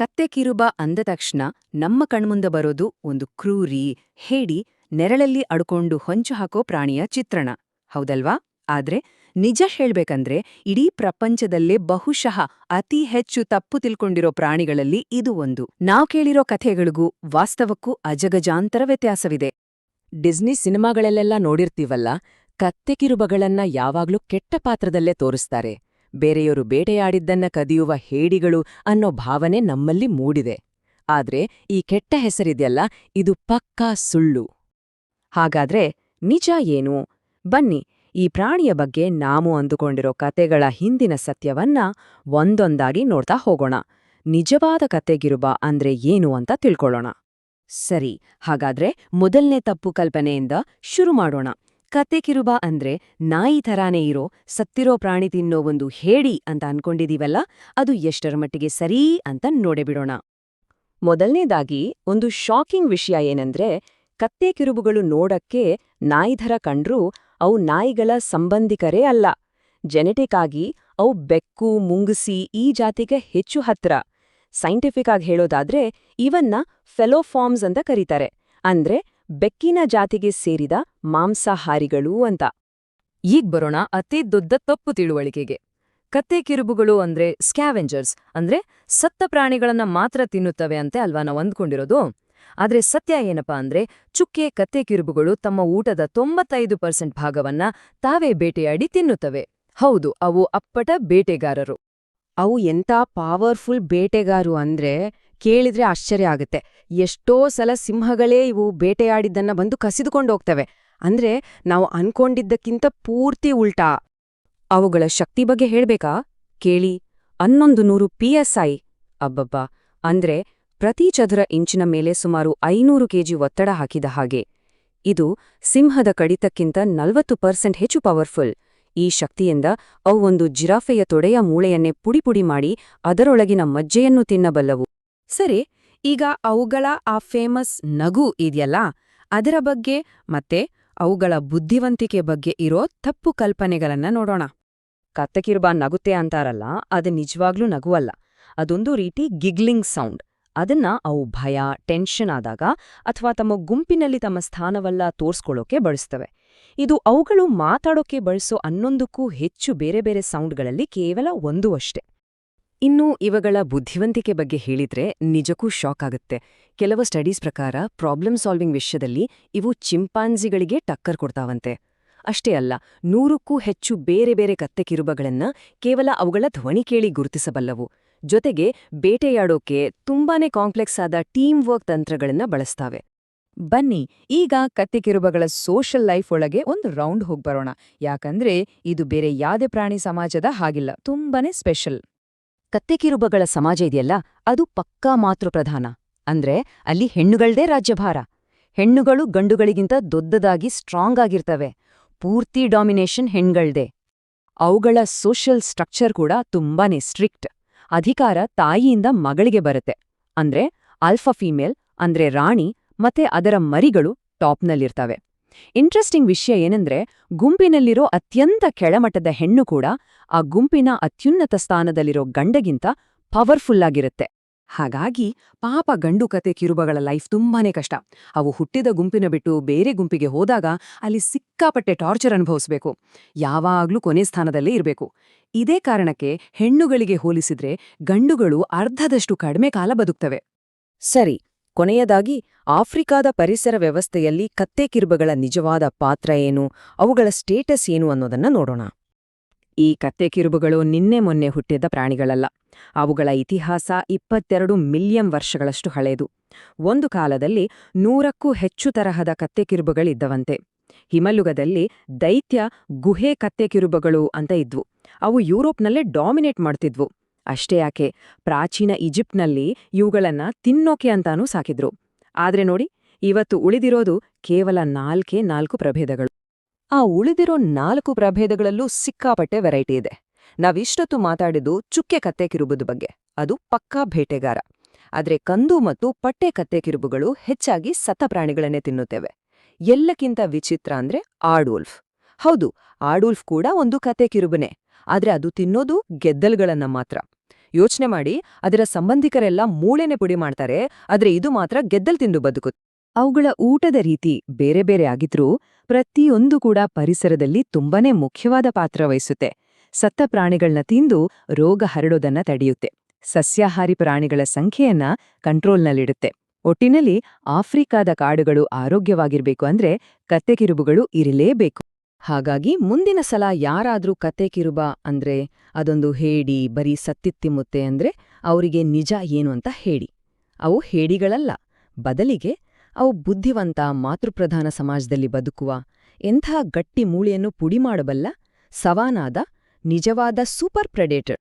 ಕತ್ತೆ ಕಿರುಬ ಅಂದ ತಕ್ಷಣ ನಮ್ಮ ಕಣ್ಮುಂದ ಬರೋದು ಒಂದು ಕ್ರೂರಿ, ಹೇಡಿ, ನೆರಳಲ್ಲಿ ಅಡ್ಕೊಂಡು ಹೊಂಚು ಹಾಕೋ ಪ್ರಾಣಿಯ ಚಿತ್ರಣ. ಹೌದಲ್ವಾ? ಆದ್ರೆ ನಿಜ ಹೇಳ್ಬೇಕಂದ್ರೆ ಇಡೀ ಪ್ರಪಂಚದಲ್ಲೇ ಬಹುಶಃ ಅತಿ ಹೆಚ್ಚು ತಪ್ಪು ತಿಳ್ಕೊಂಡಿರೋ ಪ್ರಾಣಿಗಳಲ್ಲಿ ಇದು ಒಂದು. ನಾವ್ ಕೇಳಿರೋ ಕಥೆಗಳಿಗೂ ವಾಸ್ತವಕ್ಕೂ ಅಜಗಜಾಂತರ ವ್ಯತ್ಯಾಸವಿದೆ. ಡಿಸ್ನಿ ಸಿನಿಮಾಗಳಲ್ಲೆಲ್ಲ ನೋಡಿರ್ತೀವಲ್ಲ, ಕತ್ತೆ ಕಿರುಬಗಳನ್ನ ಯಾವಾಗ್ಲೂ ಕೆಟ್ಟ ಪಾತ್ರದಲ್ಲೇ ತೋರಿಸ್ತಾರೆ. ಬೇರೆಯವರು ಬೇಟೆಯಾಡಿದ್ದನ್ನ ಕದಿಯುವ ಹೇಡಿಗಳು ಅನ್ನೋ ಭಾವನೆ ನಮ್ಮಲ್ಲಿ ಮೂಡಿದೆ. ಆದ್ರೆ ಈ ಕೆಟ್ಟ ಹೆಸರಿದೆಯಲ್ಲ, ಇದು ಪಕ್ಕಾ ಸುಳ್ಳು. ಹಾಗಾದ್ರೆ ನಿಜ ಏನು? ಬನ್ನಿ, ಈ ಪ್ರಾಣಿಯ ಬಗ್ಗೆ ನಾವು ಅಂದುಕೊಂಡಿರೋ ಕತೆಗಳ ಹಿಂದಿನ ಸತ್ಯವನ್ನ ಒಂದೊಂದಾಗಿ ನೋಡ್ತಾ ಹೋಗೋಣ. ನಿಜವಾದ ಕತೆಗಿರುಬ ಅಂದ್ರೆ ಏನು ಅಂತ ತಿಳ್ಕೊಳ್ಳೋಣ. ಸರಿ, ಹಾಗಾದ್ರೆ ಮೊದಲನೇ ತಪ್ಪು ಕಲ್ಪನೆಯಿಂದ ಶುರು ಮಾಡೋಣ. ಕತೆ ಕಿರುಬ ಅಂದ್ರೆ ನಾಯಿ ಥರಾನೇ ಇರೋ, ಸತ್ತಿರೋ ಪ್ರಾಣಿ ತಿನ್ನೋ ಒಂದು ಹೇಡಿ ಅಂತ ಅನ್ಕೊಂಡಿದೀವಲ್ಲ, ಅದು ಎಷ್ಟರ ಮಟ್ಟಿಗೆ ಸರಿ ಅಂತ ನೋಡೆಬಿಡೋಣ. ಮೊದಲನೇದಾಗಿ, ಒಂದು ಶಾಕಿಂಗ್ ವಿಷಯ ಏನಂದ್ರೆ ಕತ್ತೆ ಕಿರುಬುಗಳು ನೋಡಕ್ಕೆ ನಾಯಿ ಥರ ಕಂಡ್ರೂ ಅವು ನಾಯಿಗಳ ಸಂಬಂಧಿಕರೇ ಅಲ್ಲ. ಜೆನೆಟಿಕ್ ಆಗಿ ಅವು ಬೆಕ್ಕು, ಮುಂಗುಸಿ ಈ ಜಾತಿಗೆ ಹೆಚ್ಚು ಹತ್ರ. ಸೈಂಟಿಫಿಕ್ ಆಗಿ ಹೇಳೋದಾದ್ರೆ, ಇವನ್ನ ಫೆಲೋಫಾರ್ಮ್ಸ್ ಅಂತ ಕರೀತಾರೆ. ಅಂದ್ರೆ ಬೆಕ್ಕಿನ ಜಾತಿಗೆ ಸೇರಿದ ಮಾಂಸಾಹಾರಿಗಳು ಅಂತ. ಈಗ್ ಬರೋಣ ಅತಿ ದೊಡ್ಡ ತಪ್ಪು ತಿಳುವಳಿಕೆಗೆ. ಕತ್ತೆ ಕಿರುಬುಗಳು ಅಂದ್ರೆ ಸ್ಕ್ಯಾವೆಂಜರ್ಸ್, ಅಂದ್ರೆ ಸತ್ತ ಪ್ರಾಣಿಗಳನ್ನ ಮಾತ್ರ ತಿನ್ನುತ್ತವೆ ಅಂತೆ ಅಲ್ವಾ ನಾವು ಅಂದ್ಕೊಂಡಿರೋದು? ಆದ್ರೆ ಸತ್ಯ ಏನಪ್ಪಾ ಅಂದ್ರೆ ಚುಕ್ಕೆ, ಕತ್ತೆ ಕಿರುಬುಗಳು ತಮ್ಮ ಊಟದ ತೊಂಬತ್ತೈದು ಪರ್ಸೆಂಟ್ ಭಾಗವನ್ನ ತಾವೇ ಬೇಟೆಯಾಡಿ ತಿನ್ನುತ್ತವೆ. ಹೌದು, ಅವು ಅಪ್ಪಟ ಬೇಟೆಗಾರರು. ಅವು ಎಂಥ ಪವರ್ಫುಲ್ ಬೇಟೆಗಾರು ಅಂದ್ರೆ ಕೇಳಿದ್ರೆ ಆಶ್ಚರ್ಯ ಆಗುತ್ತೆ. ಎಷ್ಟೋ ಸಲ ಸಿಂಹಗಳೇ ಇವು ಬೇಟೆಯಾಡಿದ್ದನ್ನ ಬಂದು ಕಸಿದುಕೊಂಡು ಹೋಗ್ತವೆ. ಅಂದ್ರೆ ನಾವು ಅನ್ಕೊಂಡಿದ್ದಕ್ಕಿಂತ ಪೂರ್ತಿ ಉಲ್ಟಾ. ಅವುಗಳ ಶಕ್ತಿ ಬಗ್ಗೆ ಹೇಳ್ಬೇಕಾ? ಕೇಳಿ. ಹನ್ನೊಂದು ನೂರು ಪಿಎಸ್ಐ ಅಬ್ಬಬ್ಬಾ. ಅಂದ್ರೆ ಪ್ರತಿ ಚದುರ ಇಂಚಿನ ಮೇಲೆ ಸುಮಾರು ಐನೂರು ಕೆಜಿ ಒತ್ತಡ ಹಾಕಿದ ಹಾಗೆ. ಇದು ಸಿಂಹದ ಕಡಿತಕ್ಕಿಂತ ನಲ್ವತ್ತು ಪರ್ಸೆಂಟ್ ಹೆಚ್ಚು ಪವರ್ಫುಲ್. ಈ ಶಕ್ತಿಯಿಂದ ಅವು ಒಂದು ಜಿರಾಫೆಯ ತೊಡೆಯ ಮೂಳೆಯನ್ನೇ ಪುಡಿಪುಡಿ ಮಾಡಿ ಅದರೊಳಗಿನ ಮಜ್ಜೆಯನ್ನು ತಿನ್ನಬಲ್ಲವು. ಸರಿ, ಈಗ ಅವುಗಳ ಆ ಫೇಮಸ್ ನಗು ಇದೆಯಲ್ಲ, ಅದರ ಬಗ್ಗೆ ಮತ್ತೆ ಅವುಗಳ ಬುದ್ಧಿವಂತಿಕೆ ಬಗ್ಗೆ ಇರೋ ತಪ್ಪು ಕಲ್ಪನೆಗಳನ್ನ ನೋಡೋಣ. ಕತ್ತಕಿರುಬ ನಗುತ್ತೆ ಅಂತಾರಲ್ಲ, ಅದು ನಿಜವಾಗ್ಲೂ ನಗುವಲ್ಲ. ಅದೊಂದು ರೀತಿ ಗಿಗ್ಲಿಂಗ್ ಸೌಂಡ್. ಅದನ್ನ ಅವು ಭಯ, ಟೆನ್ಷನ್ ಆದಾಗ ಅಥವಾ ತಮ್ಮ ಗುಂಪಿನಲ್ಲಿ ತಮ್ಮ ಸ್ಥಾನವಲ್ಲ ತೋರ್ಸ್ಕೊಳ್ಳೋಕೆ ಬಳಸ್ತವೆ. ಇದು ಅವುಗಳು ಮಾತಾಡೋಕೆ ಬಳಸೋ ಅನ್ನೊಂದಕ್ಕೂ ಹೆಚ್ಚು ಬೇರೆ ಬೇರೆ ಸೌಂಡ್ಗಳಲ್ಲಿ ಕೇವಲ ಒಂದು ಅಷ್ಟೆ. ಇನ್ನು ಇವಗಳ ಬುದ್ಧಿವಂತಿಕೆ ಬಗ್ಗೆ ಹೇಳಿದ್ರೆ ನಿಜಕ್ಕೂ ಶಾಕ್ ಆಗುತ್ತೆ. ಕೆಲವು ಸ್ಟಡೀಸ್ ಪ್ರಕಾರ ಪ್ರಾಬ್ಲಮ್ ಸಾಲ್ವಿಂಗ್ ವಿಷಯದಲ್ಲಿ ಇವು ಚಿಂಪಾಂಜಿಗಳಿಗೆ ಟಕ್ಕರ್ ಕೊಡ್ತಾವಂತೆ. ಅಷ್ಟೇ ಅಲ್ಲ, ನೂರಕ್ಕೂ ಹೆಚ್ಚು ಬೇರೆ ಬೇರೆ ಕತ್ತೆ ಕಿರುಬಗಳನ್ನ ಕೇವಲ ಅವುಗಳ ಧ್ವನಿ ಕೇಳಿ ಗುರುತಿಸಬಲ್ಲವು. ಜೊತೆಗೆ ಬೇಟೆಯಾಡೋಕೆ ತುಂಬಾನೇ ಕಾಂಪ್ಲೆಕ್ಸ್ ಆದ ಟೀಮ್ ವರ್ಕ್ ತಂತ್ರಗಳನ್ನ ಬಳಸ್ತಾವೆ. ಬನ್ನಿ, ಈಗ ಕತ್ತೆ ಕಿರುಬಗಳ ಸೋಷಲ್ ಲೈಫ್ ಒಳಗೆ ಒಂದು ರೌಂಡ್ ಹೋಗ್ಬರೋಣ. ಯಾಕಂದ್ರೆ ಇದು ಬೇರೆ ಯಾವ್ದೇ ಪ್ರಾಣಿ ಸಮಾಜದ ಹಾಗಿಲ್ಲ, ತುಂಬಾನೇ ಸ್ಪೆಷಲ್ ಕತ್ತೆಕಿರುಬಗಳ ಸಮಾಜ ಇದೆಯಲ್ಲ, ಅದು ಪಕ್ಕಾ ಮಾತೃಪ್ರಧಾನ ಅಂದ್ರೆ ಅಲ್ಲಿ ಹೆಣ್ಣುಗಳದೇ ರಾಜ್ಯಭಾರ. ಹೆಣ್ಣುಗಳು ಗಂಡುಗಳಿಗಿಂತ ದೊಡ್ಡದಾಗಿ ಸ್ಟ್ರಾಂಗ್ ಆಗಿರ್ತವೆ. ಪೂರ್ತಿ ಡಾಮಿನೇಷನ್ ಹೆಣ್ಗಳ್ದೇ. ಅವುಗಳ ಸೋಷಿಯಲ್ ಸ್ಟ್ರಕ್ಚರ್ ಕೂಡ ತುಂಬಾನೇ ಸ್ಟ್ರಿಕ್ಟ್ ಅಧಿಕಾರ ತಾಯಿಯಿಂದ ಮಗಳಿಗೆ ಬರುತ್ತೆ. ಅಂದ್ರೆ ಆಲ್ಫಾ ಫೀಮೇಲ್ ಅಂದ್ರೆ ರಾಣಿ, ಮತ್ತೆ ಅದರ ಮರಿಗಳು ಟಾಪ್ನಲ್ಲಿರ್ತವೆ ಇಂಟ್ರೆಸ್ಟಿಂಗ್ ವಿಷಯ ಏನಂದ್ರೆ, ಗುಂಪಿನಲ್ಲಿರೋ ಅತ್ಯಂತ ಕೆಳಮಟ್ಟದ ಹೆಣ್ಣು ಕೂಡ ಆ ಗುಂಪಿನ ಅತ್ಯುನ್ನತ ಸ್ಥಾನದಲ್ಲಿರೋ ಗಂಡಗಿಂತ ಪವರ್ಫುಲ್ ಆಗಿರುತ್ತೆ. ಹಾಗಾಗಿ ಪಾಪ ಗಂಡು ಕತೆ ಕಿರುಬಗಳ ಲೈಫ್ ತುಂಬಾನೇ ಕಷ್ಟ. ಅವು ಹುಟ್ಟಿದ ಗುಂಪಿನ ಬಿಟ್ಟು ಬೇರೆ ಗುಂಪಿಗೆ ಹೋದಾಗ ಅಲ್ಲಿ ಸಿಕ್ಕಾಪಟ್ಟೆ ಟಾರ್ಚರ್ ಅನುಭವಿಸ್ಬೇಕು. ಯಾವಾಗ್ಲೂ ಕೊನೆ ಸ್ಥಾನದಲ್ಲೇ ಇರಬೇಕು. ಇದೇ ಕಾರಣಕ್ಕೆ ಹೆಣ್ಣುಗಳಿಗೆ ಹೋಲಿಸಿದ್ರೆ ಗಂಡುಗಳು ಅರ್ಧದಷ್ಟು ಕಡಿಮೆ ಕಾಲ ಬದುಕ್ತವೆ. ಸರಿ ಕೊನೆಯದಾಗಿ, ಆಫ್ರಿಕಾದ ಪರಿಸರ ವ್ಯವಸ್ಥೆಯಲ್ಲಿ ಕತ್ತೆ ಕಿರುಬಗಳ ನಿಜವಾದ ಪಾತ್ರ ಏನು, ಅವುಗಳ ಸ್ಟೇಟಸ್ ಏನು ಅನ್ನೋದನ್ನ ನೋಡೋಣ. ಈ ಕತ್ತೆ ಕಿರುಬುಗಳು ನಿನ್ನೆ ಮೊನ್ನೆ ಹುಟ್ಟಿದ ಪ್ರಾಣಿಗಳಲ್ಲ. ಅವುಗಳ ಇತಿಹಾಸ ಇಪ್ಪತ್ತೆರಡು ಮಿಲಿಯನ್ ವರ್ಷಗಳಷ್ಟು ಹಳೆಯದು ಒಂದು ಕಾಲದಲ್ಲಿ ನೂರಕ್ಕೂ ಹೆಚ್ಚು ತರಹದ ಕತ್ತೆ ಕಿರುಬುಗಳಿದ್ದವಂತೆ ಹಿಮಲುಗದಲ್ಲಿ ದೈತ್ಯ ಗುಹೆ ಕತ್ತೆ ಕಿರುಬಗಳು ಅಂತ ಇದ್ವು. ಅವು ಯುರೋಪ್ನಲ್ಲೇ ಡಾಮಿನೇಟ್ ಮಾಡ್ತಿದ್ವು. ಅಷ್ಟೇ ಯಾಕೆ? ಪ್ರಾಚೀನ ಈಜಿಪ್ಟ್ನಲ್ಲಿ ಇವುಗಳನ್ನ ತಿನ್ನೋಕೆ ಅಂತಾನೂ ಸಾಕಿದ್ರು. ಆದ್ರೆ ನೋಡಿ, ಇವತ್ತು ಉಳಿದಿರೋದು ಕೇವಲ ನಾಲ್ಕೇ ನಾಲ್ಕು ಪ್ರಭೇದಗಳು. ಆ ಉಳಿದಿರೋ ನಾಲ್ಕು ಪ್ರಭೇದಗಳಲ್ಲೂ ಸಿಕ್ಕಾಪಟ್ಟೆ ವೆರೈಟಿ ಇದೆ. ನಾವಿಷ್ಟೊತ್ತು ಮಾತಾಡಿದ್ದು ಚುಕ್ಕೆ ಕತ್ತೆ ಕಿರುಬದ ಬಗ್ಗೆ. ಅದು ಪಕ್ಕಾ ಬೇಟೆಗಾರ ಆದ್ರೆ ಕಂದು ಮತ್ತು ಪಟ್ಟೆ ಕತ್ತೆ ಕಿರುಬುಗಳು ಹೆಚ್ಚಾಗಿ ಸತ್ತ ಪ್ರಾಣಿಗಳನ್ನೇ ತಿನ್ನುತ್ತೇವೆ. ಎಲ್ಲಕ್ಕಿಂತ ವಿಚಿತ್ರ ಅಂದ್ರೆ ಆಡೂಲ್ಫ್. ಹೌದು, ಆಡೂಲ್ಫ್ ಕೂಡ ಒಂದು ಕತೆ ಕಿರುಬನೆ ಆದ್ರೆ ಅದು ತಿನ್ನೋದು ಗೆದ್ದಲ್ಗಳನ್ನ ಮಾತ್ರ. ಯೋಚನೆ ಮಾಡಿ ಅದರ ಸಂಬಂಧಿಕರೆಲ್ಲ ಮೂಳೆನೆ ಪುಡಿ ಮಾಡ್ತಾರೆ, ಆದರೆ ಇದು ಮಾತ್ರ ಗೆದ್ದಲ್ ತಿಂದು ಬದುಕು. ಅವುಗಳ ಊಟದ ರೀತಿ ಬೇರೆ ಬೇರೆ ಆಗಿದ್ರೂ ಪ್ರತಿಯೊಂದು ಕೂಡ ಪರಿಸರದಲ್ಲಿ ತುಂಬಾನೇ ಮುಖ್ಯವಾದ ಪಾತ್ರ ವಹಿಸುತ್ತೆ. ಸತ್ತ ಪ್ರಾಣಿಗಳನ್ನ ತಿಂದು ರೋಗ ಹರಡೋದನ್ನ ತಡೆಯುತ್ತೆ. ಸಸ್ಯಾಹಾರಿ ಪ್ರಾಣಿಗಳ ಸಂಖ್ಯೆಯನ್ನ ಕಂಟ್ರೋಲ್ನಲ್ಲಿಡುತ್ತೆ. ಒಟ್ಟಿನಲ್ಲಿ ಆಫ್ರಿಕಾದ ಕಾಡುಗಳು ಆರೋಗ್ಯವಾಗಿರ್ಬೇಕು ಅಂದ್ರೆ ಕತ್ತೆಕಿರುಬುಗಳು ಇರಲೇಬೇಕು. ಹಾಗಾಗಿ ಮುಂದಿನ ಸಲ ಯಾರಾದ್ರೂ ಕಿರುಬ ಅಂದ್ರೆ ಅದೊಂದು ಹೇಡಿ, ಬರೀ ಸತ್ತಿತ್ತಿಮ್ಮುತ್ತೆ ಅಂದ್ರೆ ಅವರಿಗೆ ನಿಜ ಏನು ಅಂತ ಹೇಳಿ. ಅವು ಹೇಡಿಗಳಲ್ಲ. ಬದಲಿಗೆ ಅವು ಬುದ್ಧಿವಂತ ಮಾತೃಪ್ರಧಾನ ಸಮಾಜದಲ್ಲಿ ಬದುಕುವ ಎಂಥ ಗಟ್ಟಿ ಮೂಳೆಯನ್ನು ಪುಡಿ ಮಾಡಬಲ್ಲ ಸವಾನಾದ, ನಿಜವಾದ ಸೂಪರ್ ಪ್ರೆಡೇಟರ್.